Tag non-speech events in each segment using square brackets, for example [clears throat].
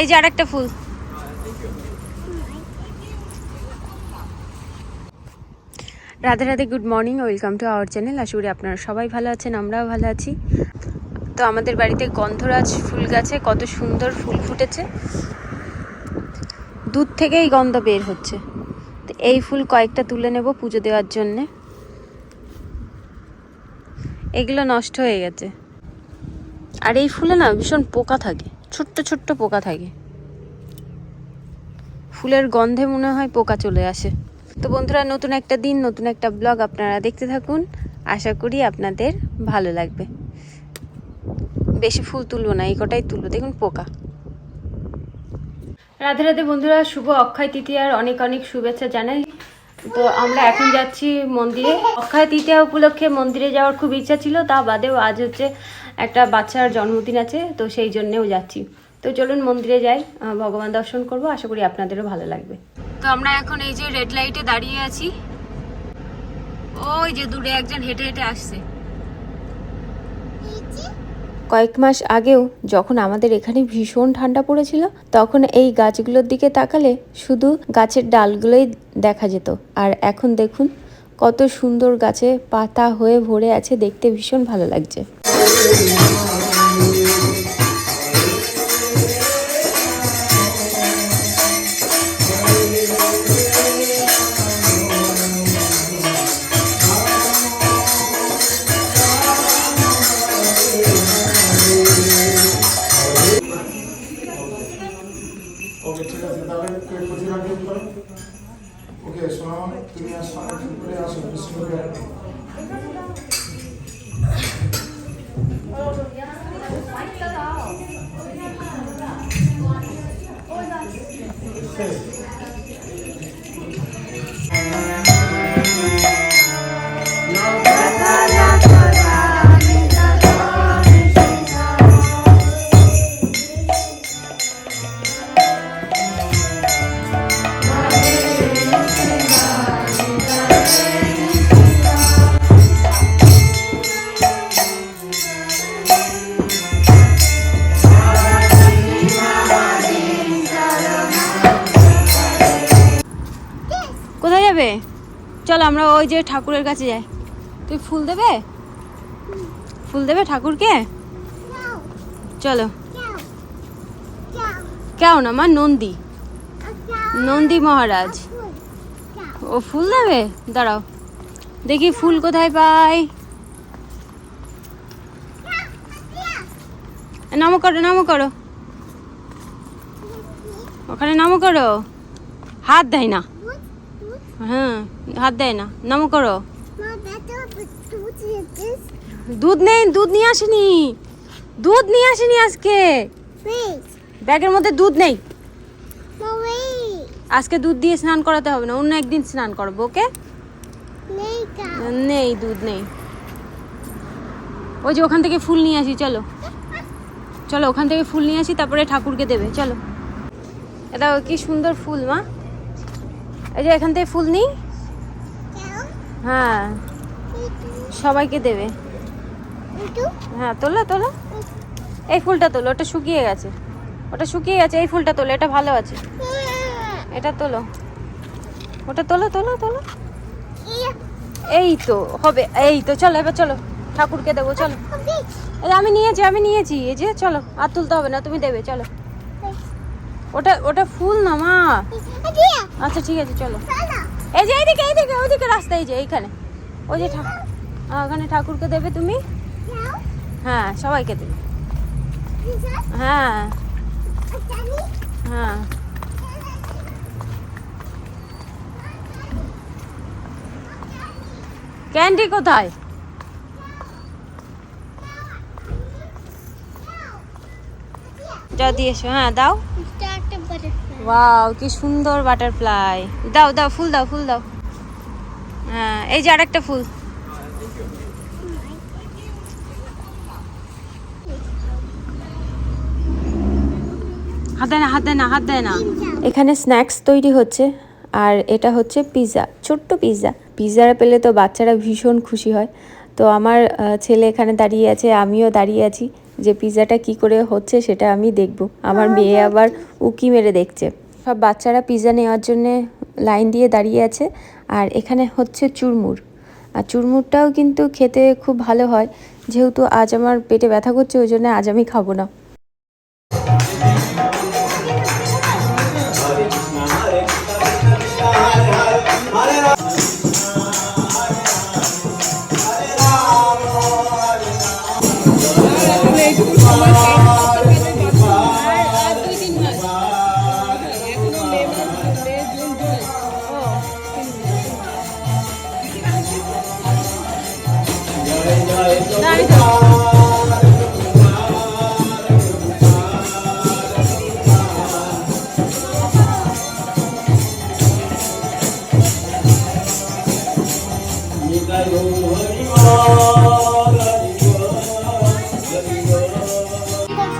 এই যে আরেকটা ফুল। Radhe Radhe good morning welcome to our channel আশা করি আপনারা সবাই ভালো আছেন, আমরাও ভালো আছি। তো আমাদের বাড়িতে গন্ধরাজ ফুল গাছে কত সুন্দর ফুল ফুটেছে। দুধ থেকেই গন্ধ বের হচ্ছে। তো এই ফুল কয়েকটা তুলে নেব পুজো দেওয়ার জন্যে। এগুলো নষ্ট হয়ে গেছে। আর এই ফুলে না ভীষণ পোকা থাকে। ছোট্ট ছোট্ট পোকা থাকে। ফুলের গন্ধে মনে হয় পোকা চলে আসে। তো বন্ধুরা, নতুন একটা দিন, নতুন একটা ব্লগ আপনারা দেখতে থাকুন। আশা করি আপনাদের ভালো লাগবে। বেশি ফুল তুলবো না, এই কটাই তুলবো। দেখুন পোকা। রাধে রাধে বন্ধুরা, শুভ অক্ষয় তৃতীয়ার অনেক অনেক শুভেচ্ছা জানাই। তো আমরা এখন যাচ্ছি মন্দিরে। অক্ষয় তৃতীয়া উপলক্ষে মন্দিরে যাওয়ার খুব ইচ্ছা ছিল, তা বাদেও আজ হচ্ছে একটা বাচ্চার জন্মদিন আছে তো সেই জন্যেও যাচ্ছি। তো চলুন মন্দিরে যাই ভগবান দর্শন করব আশা করি আপনাদেরও ভালো লাগবে। তো আমরা এখন এই যে রেড লাইটে দাঁড়িয়ে আছি। ওই যে দূরে একজন হেঁটে হেঁটে আসছে। কয়েক মাস আগেও যখন আমাদের এখানে ভীষণ ঠান্ডা পড়েছিল তখন এই গাছগুলোর দিকে তাকালে শুধু গাছের ডালগুলোই দেখা যেত। আর এখন দেখুন কত সুন্দর গাছে পাতা হয়ে ভরে আছে দেখতে ভীষণ ভালো লাগছে। ওকে কোথায় চল, আমরা ওই যে ঠাকুরের কাছে যাই। তুই ফুল দেবে? ফুল দেবে ঠাকুরকে? চলো। কেউ না, মা, নন্দী। নন্দী মহারাজ। ও ফুল দেবে? দাঁড়াও। দেখি ফুল কোথায় পাই। নামো করো নামো করো। ওখানে নামো করো। হাত দেয় না। হ্যাঁ হাত দেয় না। নামো করো। দুধ নেই দুধ নিয়ে আসেনি। দুধ নিয়ে আসেনি আজকে। ব্যাগের মধ্যে দুধ নেই। আজকে দুধ দিয়ে স্নান করাতে হবে না অন্য একদিন স্নান করব ওকে? নেই দুধ নেই। ওই যে ওখান থেকে ফুল নিয়ে আসি চলো। চলো ওখান থেকে ফুল নিয়ে আসি তারপরে ঠাকুরকে দেবে চলো। এটা কি সুন্দর ফুল মা? এই যে এখান থেকে ফুল নিই? হ্যাঁ। সবাইকে দেবে। হ্যাঁ তোলো তোলো। এই ফুলটা তোলো, ওটা শুকিয়ে গেছে। ওটা শুকিয়ে গেছে, এই ফুলটা তোলো, এটা ভালো আছে। এটা তোলো। ওটা তোলো তোলো তোলো। এই তো, হবে, এই তো, চলো, এবার চলো। ঠাকুরকে দেবো, চলো। আমি নিয়েছি আমি নিয়েছি, এই যে, চলো। আর তুলতে হবে না, তুমি দেবে, চলো। ওটা ওটা ফুল না, মা? আচ্ছা ঠিক আছে, চলো। এই যে, এইদিকে এইদিকে ওইদিকে রাস্তা, এই যে, এইখানে। ওই যে ঠা- ওখানে ঠাকুরকে দেবে তুমি? হ্যাঁ সবাইকে দেবে। হ্যাঁ। হ্যাঁ। ক্যান্ডি কোথায়? যাও দিয়ে এসো হ্যাঁ দাও। ওয়াও কি সুন্দর বাটারফ্লাই দাও দাও ফুল দাও ফুল দাও। হ্যাঁ এই যে আরেকটা ফুল। হাত দেয় না হাত দেয় না হাত দেয় না। এখানে স্ন্যাক্স তৈরি হচ্ছে আর এটা হচ্ছে পিৎজা ছোট্ট পিৎজা পিৎজারা পেলে তো বাচ্চারা ভীষণ খুশি হয়। তো আমার আহ, ছেলে এখানে দাঁড়িয়ে আছে আমিও দাঁড়িয়ে আছি। যে পিৎজাটা কি করে হচ্ছে সেটা আমি দেখব। আমার মেয়ে আবার উকি মেরে দেখছে। সব বাচ্চারা পিৎজা নেওয়ার জন্যে লাইন দিয়ে দাঁড়িয়ে আছে। আর এখানে হচ্ছে চুরমুর। আর চুরমুরটাও কিন্তু খেতে খুব ভালো হয়। যেহেতু আজ আমার পেটে ব্যথা করছে ওই জন্য আজ আমি খাব না।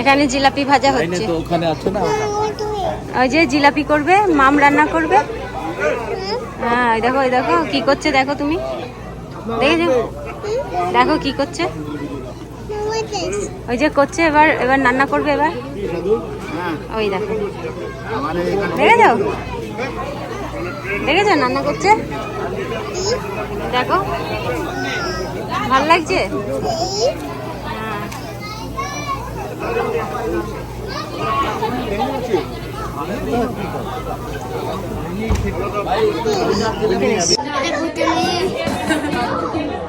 এখানে জিলাপি ভাজা হচ্ছে। তো ওখানে আছে না? ওই যে জিলাপি করবে মাম রান্না করবে। হ্যাঁ ওই দেখো ওই দেখো কি করছে দেখো তুমি। দেখেছ দেখো কি করছে। ওই যে করছে এবার এবার রান্না করবে এবার। ওই দেখো। দেখেছ দেখেছ রান্না করছে। দেখো। ভালো লাগছে? ঘুরতে নিয়ে।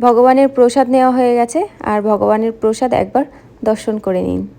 ভগবানের প্রসাদ নেওয়া হয়ে গেছে আর ভগবানের প্রসাদ একবার দর্শন করে নিন।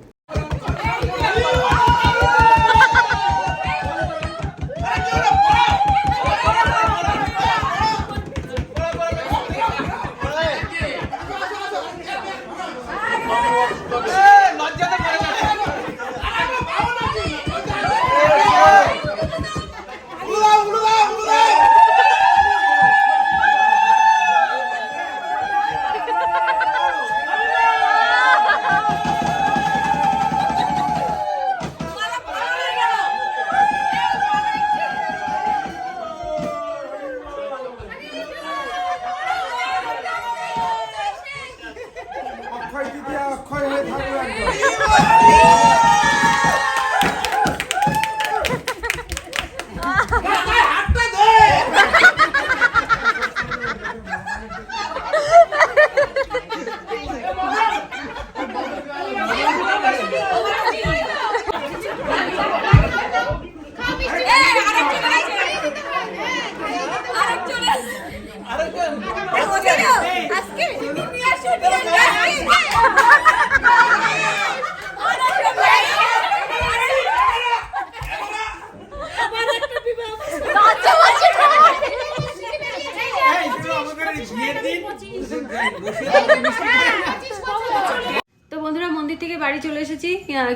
এসেছি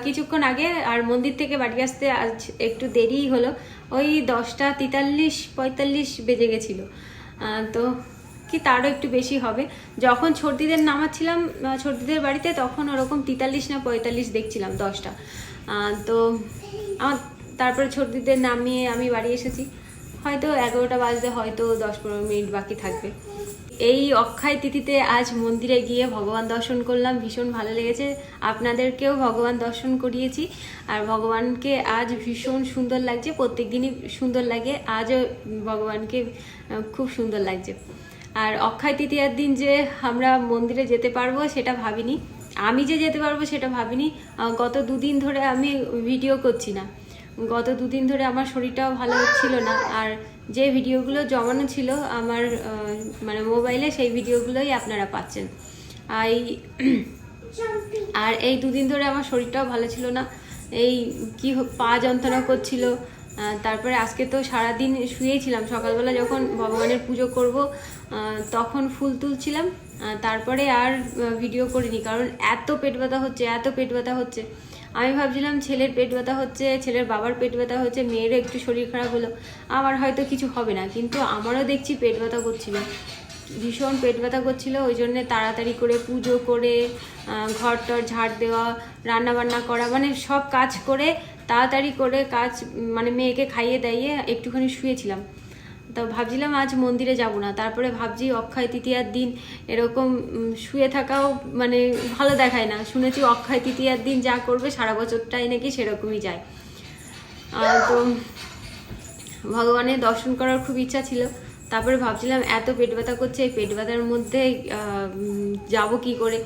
কিছুক্ষণ আগে আর মন্দির থেকে বাড়ি আসতে আজ একটু দেরিই হলো। ওই দশটা তেতাল্লিশ, পঁয়তাল্লিশ বেজে গেছিল। তো কি তারও একটু বেশি হবে। যখন ছর্দিদের নামাচ্ছিলাম ছর্দিদের বাড়িতে, তখন ওরকম তেতাল্লিশ না পঁয়তাল্লিশ দেখছিলাম দশটা। তো আমার তারপরে ছর্দিদের নামিয়ে আমি বাড়ি এসেছি। হয়তো এগারোটা বাজতে হয়তো দশ পনেরো মিনিট বাকি থাকবে। এই অক্ষয় তিথিতে আজ মন্দিরে গিয়ে ভগবান দর্শন করলাম। ভীষণ ভালো লেগেছে। আপনাদেরকেও ভগবান দর্শন করিয়েছি। আর ভগবানকে আজ ভীষণ সুন্দর লাগছে। প্রত্যেক দিনই সুন্দর লাগে। আজও ভগবানকে খুব সুন্দর লাগছে। আর অক্ষয় তৃতীয়ার দিন যে আমরা মন্দিরে যেতে পারব, সেটা ভাবিনি। আমি যে যেতে পারব, সেটা ভাবিনি। গত দুদিন ধরে আমি ভিডিও করছি না। গত দুদিন ধরে আমার শরীরটাও ভালো ছিল না। আর যে ভিডিওগুলো জমানো ছিল, আমার মানে মোবাইলে সেই ভিডিওগুলোই আপনারা পাচ্ছেন। আর [clears throat] আর এই দুদিন ধরে আমার শরীরটাও ভালো ছিল না। এই কি পা যন্ত্রণা করছিল। তারপরে আজকে তো সারাদিন শুয়েছিলাম। সকালবেলা যখন ভগবানের পুজো করব তখন ফুল তুলছিলাম। তারপরে আর ভিডিও করিনি। কারণ এত পেট ব্যথা হচ্ছে, এত পেট ব্যথা হচ্ছে। আমি ভাবছিলাম ছেলের পেট ব্যথা হচ্ছে, ছেলের বাবার পেট ব্যথা হচ্ছে, মেয়েরও একটু শরীর খারাপ হলো। আমার হয়তো কিছু হবে না, কিন্তু আমারও দেখছি পেট ব্যথা করছিল। ভীষণ পেট ব্যথা করছিল, ওই জন্য তাড়াতাড়ি করে পুজো করে ঘর টর ঝাড় দেওয়া রান্না বান্না করা মানে সব কাজ করে, তাড়াতাড়ি করে কাজ মানে মেয়েকে খাইয়ে দাইয়ে একটুখানি শুয়েছিলাম। তো ভাবছিলাম আজ মন্দিরে যাব না। তারপরে ভাবছি, অক্ষয় তৃতীয়ার দিন এরকম শুয়ে থাকাও মানে ভালো দেখায় না। শুনেছি অক্ষয় তৃতীয়ার দিন যা করবে, সারা বছরটাই নাকি সেরকমই যায়। তো ভগবানের দর্শন করার খুব ইচ্ছা ছিল। তারপরে ভাবছিলাম, এত পেট ব্যথা করছে, এই পেট ব্যথার মধ্যে যাব কি করে?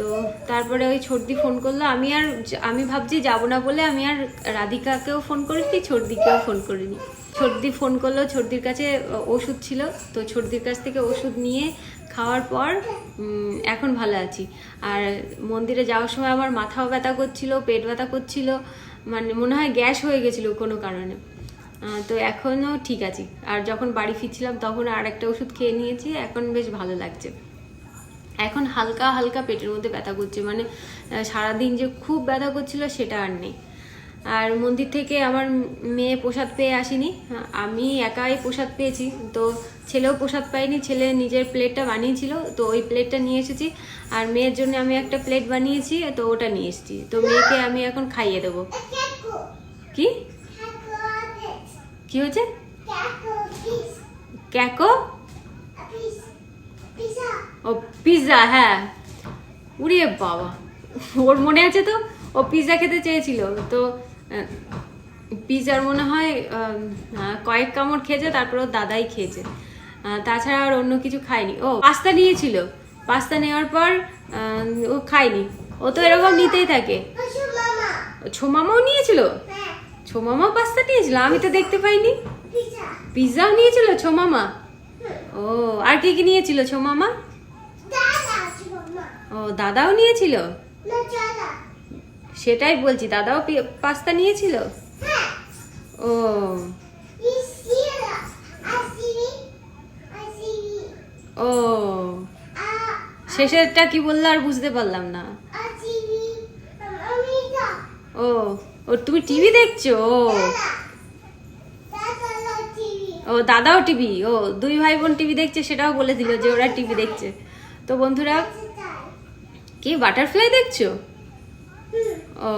তো তারপরে ওই ছর্দি ফোন করল। আমি আর, আমি ভাবছি যাব না বলে আমি আর রাধিকাকেও ফোন করিনি, ছর্দিকেও ফোন করিনি। ছর্দি ফোন করল ছর্দির কাছে ওষুধ ছিল। তো ছর্দির কাছ থেকে ওষুধ নিয়ে খাওয়ার পর এখন ভালো আছি। আর মন্দিরে যাওয়ার সময় আমার মাথাও ব্যথা করছিল, পেট ব্যথা করছিল মানে মনে হয় গ্যাস হয়ে গেছিল কোনো কারণে। তো এখনও ঠিক আছি। আর যখন বাড়ি ফিরছিলাম তখন আর একটা ওষুধ খেয়ে নিয়েছি, এখন বেশ ভালো লাগছে। এখন হালকা হালকা পেটের মধ্যে ব্যথা করছে মানে সারাদিন যে খুব ব্যথা করছিল সেটা আর নেই। আর মন্দির থেকে আমার মেয়ে প্রসাদ পেয়ে আসেনি। আমি একাই প্রসাদ পেয়েছি। তো ছেলেও প্রসাদ পাইনি ছেলে নিজের প্লেটটা বানিয়েছিল, তো ওই প্লেটটা নিয়ে এসেছি। আর মেয়ের জন্য আমি একটা প্লেট বানিয়েছি, তো ওটা নিয়ে এসেছি। তো মেয়েকে আমি এখন খাইয়ে দেবো। কি? কি হয়েছে? ক্যাকো? ও, পিৎজা হ্যাঁ। উড়িয়ে বাবা, ওর মনে আছে তো? ও পিৎজা খেতে চেয়েছিল। তো পিৎজার মনে হয় কয়েক কামড় খেয়েছে তারপর দাদাই খেয়েছে। তাছাড়া আর অন্য কিছু খায়নি। ও পাস্তা নিয়েছিল। পাস্তা নেওয়ার পর ও খায়নি। ও তো এরকম নিতেই থাকে। ছোমামাও নিয়েছিল? ছোমামাও পাস্তা নিয়েছিল? আমি তো দেখতে পাইনি। পিৎজাও নিয়েছিল ছোমামা? ও আর কি কি নিয়েছিল ছোমামা? ও দাদাও নিয়েছিল? সেটাই বলছি দাদাও পাস্তা নিয়েছিল? ও। ও। শেষেরটা কি বলল আর বুঝতে পারলাম না। ও ও তুমি টিভি দেখছ? ও। ও দাদাও টিভি? ও দুই ভাই বোন টিভি দেখছে সেটাও বলে দিল যে ওরা টিভি দেখছে। তো বন্ধুরা কি বাটারফ্লাই দেখছ? ও।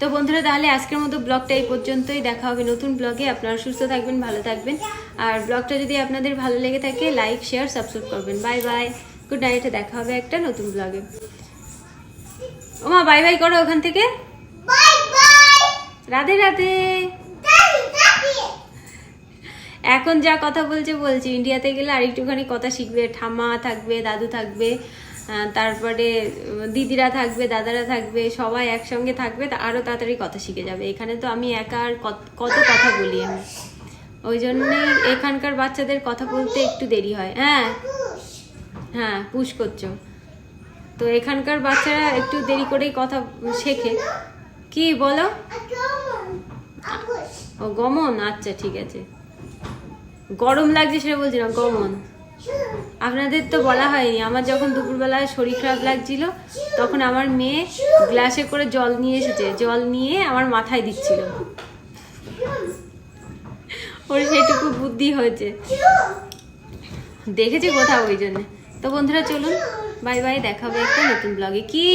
তো বন্ধুরা তাহলে আজকের মতো ব্লগটা এই পর্যন্তই। দেখা হবে নতুন ব্লগে। আপনারা সুস্থ থাকবেন ভালো থাকবেন। আর ব্লগটা যদি আপনাদের ভালো লেগে থাকে লাইক শেয়ার সাবস্ক্রাইব করবেন। বাই বাই গুড নাইটে দেখা হবে একটা নতুন ব্লগে। ওমা বাই বাই করো ওখান থেকে। রাধে রাধে। এখন যা কথা বলছে বলছি। ইন্ডিয়াতে গেলে আরেকটুখানি কথা শিখবে। ঠাম্মা থাকবে দাদু থাকবে। তারপরে দিদিরা থাকবে, দাদারা থাকবে, সবাই একসঙ্গে থাকবে, তা আরও তাড়াতাড়ি কথা শিখে যাবে। এখানে তো আমি একা আর কত- কথা বলি আমি। ওই জন্যে এখানকার বাচ্চাদের কথা বলতে একটু দেরি হয়। হ্যাঁ? হ্যাঁ পুশ করছ। তো এখানকার বাচ্চারা একটু দেরি করেই কথা শেখে। কি বলো? ও গমন? আচ্ছা ঠিক আছে। গরম লাগছে সেটা বলছি না, গমন। আপনাদের তো বলা হয়নি। আমার যখন দুপুরবেলায় শরীর খারাপ লাগছিল, তখন আমার মেয়ে গ্লাসে করে জল নিয়ে এসেছে। জল নিয়ে আমার মাথায় দিচ্ছিল। ওর সেটুকু বুদ্ধি হয়েছে। দেখেছি কোথাও ওই জন্য। তো বন্ধুরা, চলুন, বাই বাই, দেখাবে একটা নতুন ব্লগে কি?